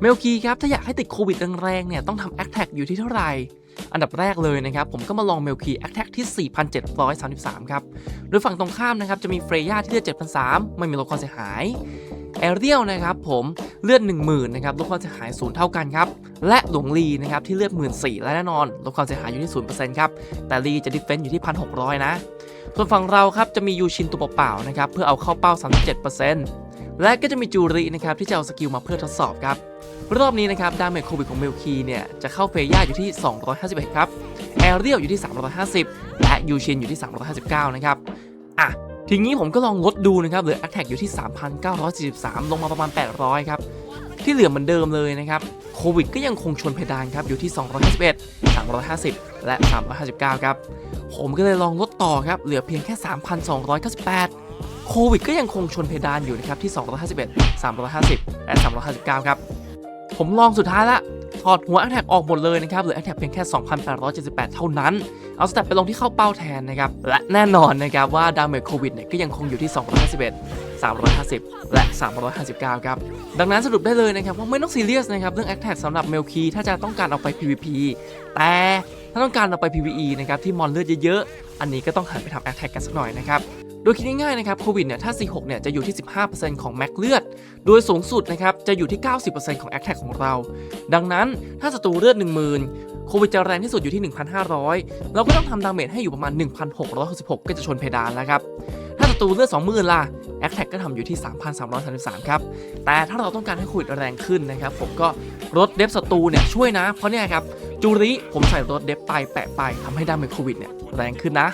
เมลคีครับถ้าอยากให้ติดโควิดแรงๆเนี่ยต้องทำแอคแท็กอยู่ที่เท่าไหร่ อันดับแรกเลยนะครับผมก็มาลองเมลคีแอคแท็กที่ 4,733 ครับ โดยฝั่งตรงข้ามนะครับจะมีเฟรย่าที่เลือด7,300ไม่มีลดความเสียหายแอเรียลนะครับผมเลือด10,000นะครับลดความเสียหายศูนย์เท่ากันครับและหลวงลีนะครับที่เลือด14,000และแน่นอนลดความเสียหายอยู่ที่0%ครับแต่ลีจะดิฟเฟนต์อยู่ที่1,600นะส่วนฝั่งเราครับจะมียูชินตัวเปล่าๆนะครับเพื่อเอาเข้าเป้า 37% และก็จะมีจูรินะครับที่จะเอาสกิลมาเพื่อทดสอบครับ รอบนี้นะครับดาเมจโควิดของเมลคีเนี่ย จะเข้าเฟย่าอยู่ที่ 251 ครับ แอเรียลอยู่ที่ 350 และยูชินอยู่ที่ 359 นะครับ อะ ทีนี้ผมก็ลองลดดูนะครับเหลือ a t t a c k อยู่ที่ 3,943 ลงมาประมาณ 800 ครับ ที่เหลือเหมือนเดิมเลยนะครับโควิดก็ยังคงชนเพดานครับอยู่ที่ 251 350 และ 359 ครับ ผมก็เลยลองลดต่อครับเหลือเพียงแค่ 3,298 โควิดก็ยังคงชนเพดานอยู่นะครับที่ 251 350 และ 359 ครับ ผมลองสุดท้ายละถอดหัว a t t a c k ออกหมดเลยนะครับเหลือ a t t a c k เพียงแค่ 2,878 เท่านั้น เอาสเต็ปไปลงที่เข้าเป้าแทนนะครับ และแน่นอนนะครับว่าดาเมจโควิดเนี่ยก็ยังคงอยู่ที่ 251 350 และ 359 ครับ ดังนั้นสรุปได้เลยนะครับว่าไม่ต้องซีเรียสนะครับเรื่อง a t t a c k สำหรับเมลคีถ้าจะต้องการเอาไป PVP แต่ถ้าต้องการเอาไป PVE นะครับที่มอนเลือดเยอะๆ อันนี้ก็ต้องหันไปทำ a t t a c k กันสักหน่อยนะครับ โดยคิดง่ายๆนะครับโควิดเนี่ยถ้า C6 เนี่ยจะอยู่ที่ 15%ของแม็กเลือด โดยสูงสุดนะครับจะอยู่ที่ 90%ของ a t t a c k ของเรา ดังนั้นถ้าศัตรูเลือด 10,000 โควิดจะแรงที่สุดอยู่ที่ 1,500 เราก็ต้องทำดาเมจให้อยู่ประมาณ 1,666 ก็จะชนเพดานแล้วครับ ถ้าศัตรูเลือด 20,000 ล่ะแอคแท็กก็ทำอยู่ที่ 3,333 ครับ แต่ถ้าเราต้องการให้โควิดแรงขึ้นนะครับผมก็ลดเดฟศัตรูเนี่ยช่วยนะ เพราะเนี่ยครับจูริผมใส่ลดเดฟไปแปะไปทำให้ดาเมจโควิดเนี่ยแรงขึ้นนะ